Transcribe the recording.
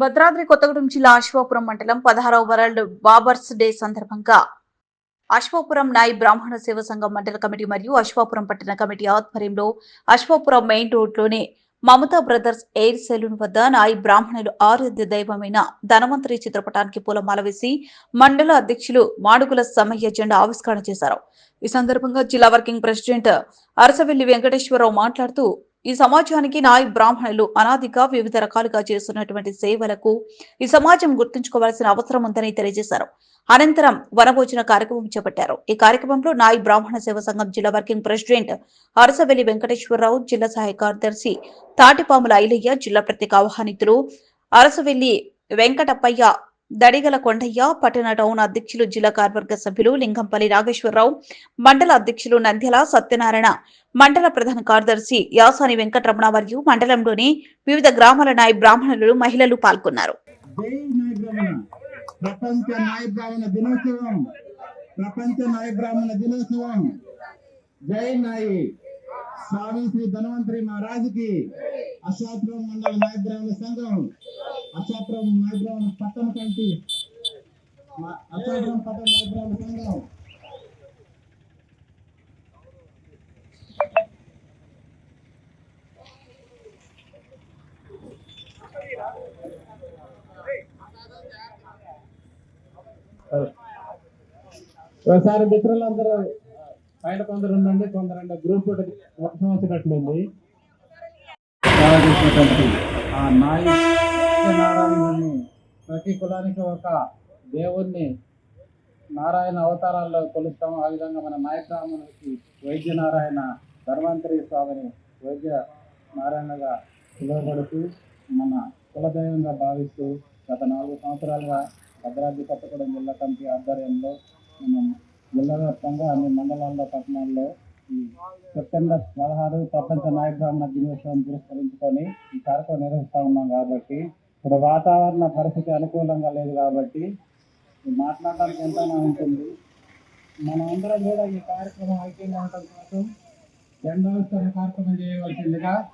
భద్రాద్రి కొత్తగూడెం జిల్లా అశ్వాపురం మండలం పదహారవ వరల్డ్ బాబర్స్ డే సందర్భంగా అశ్వాపురం నాయి బ్రాహ్మణ సేవ సంఘం మండల కమిటీ మరియు అశ్వాపురం పట్టణ కమిటీ ఆధ్వర్యంలో అశ్వాపురం మెయిన్ రోడ్లోని మమతా బ్రదర్స్ ఎయిర్ సెలూన్ వద్ద నాయి బ్రాహ్మణులు ఆరాధ్య దైవమైన ధనవంతరి చిత్రపటానికి పూలమాల వేసి మండల అధ్యక్షులు మాడుగుల సమయ్య జెండా ఆవిష్కరణ చేశారు. ఈ సందర్భంగా జిల్లా వర్కింగ్ ప్రెసిడెంట్ అరసవెల్లి వెంకటేశ్వరరావు మాట్లాడుతూ ఈ సమాజానికి నాయి బ్రాహ్మణులు అనాదిగా వివిధ రకాలుగా చేస్తున్నటువంటి సేవలకు ఈ సమాజం గుర్తుంచుకోవాల్సిన అవసరం ఉందని తెలియజేశారు. అనంతరం వనభోజన కార్యక్రమం చేపట్టారు. ఈ కార్యక్రమంలో నాయి బ్రాహ్మణ సేవ సంఘం జిల్లా వర్కింగ్ ప్రెసిడెంట్ అరసవెల్లి వెంకటేశ్వరరావు జిల్లా సహాయ కార్యదర్శి తాటిపాముల ఐలయ్య జిల్లా ప్రత్యేక ఆహ్వానితులు అరసవెల్లి వెంకటప్పయ్య దడిగల కొండయ్య పట్టణ టౌన్ అధ్యక్షులు జిల్లా కార్యవర్గ సభ్యులు లింగంపల్లి నాగేశ్వరరావు మండల అధ్యక్షులు నంద్యాల సత్యనారాయణ మండల ప్రధాన కార్యదర్శి యాసాని వెంకటరమణ మరియు మండలంలోని వివిధ గ్రామాల నాయ బ్రాహ్మణులు మహిళలు పాల్గొన్నారు. జై నాయి స్వామి శ్రీ ధన్వంతరి మహారాజుకి అశాపురం మండల నాయ బ్రాహ్మణ సంఘం. అచ్చాపురం నాయ పట్టణ కమిటీ అచ్చాపురం పట్టణ నాయ సంఘం ఒకసారి మిత్రులు అందరూ పైన కొందరు ఉండండి కొందరు గ్రూప్ ఒక సంవత్సరట్లుంది చేసినటువంటి నారాయణుని ప్రతి కులానికి ఒక దేవుణ్ణి నారాయణ అవతారాల్లో కొలుస్తాము ఆ విధంగా మన నాయకరామునికి వైద్య నారాయణ స్వామిని వైద్య నారాయణగా పిలువబడుతూ మన కులదైవంగా భావిస్తూ గత నాలుగు సంవత్సరాలుగా భద్రాద్రి కొత్తగూడెం జిల్లా కమిటీ ఆధ్వర్యంలో మనం జిల్లా వ్యాప్తంగా అన్ని మండలాల్లో పట్టణాల్లో ఈ సెప్టెంబర్ పదహారు ప్రపంచ నాయక బ్రాహ్మణ దినోత్సవం పురస్కరించుకొని ఈ కార్యక్రమం నిర్వహిస్తూ ఉన్నాం కాబట్టి ఇప్పుడు వాతావరణ పరిస్థితి అనుకూలంగా లేదు కాబట్టి మాట్లాడడానికి ఎంతైనా ఉంటుంది. మనం అందరం కూడా ఈ కార్యక్రమం ఐక్యంగా ఉండటం కోసం జెండావిస్తరణ కార్యక్రమం చేయవలసిందిగా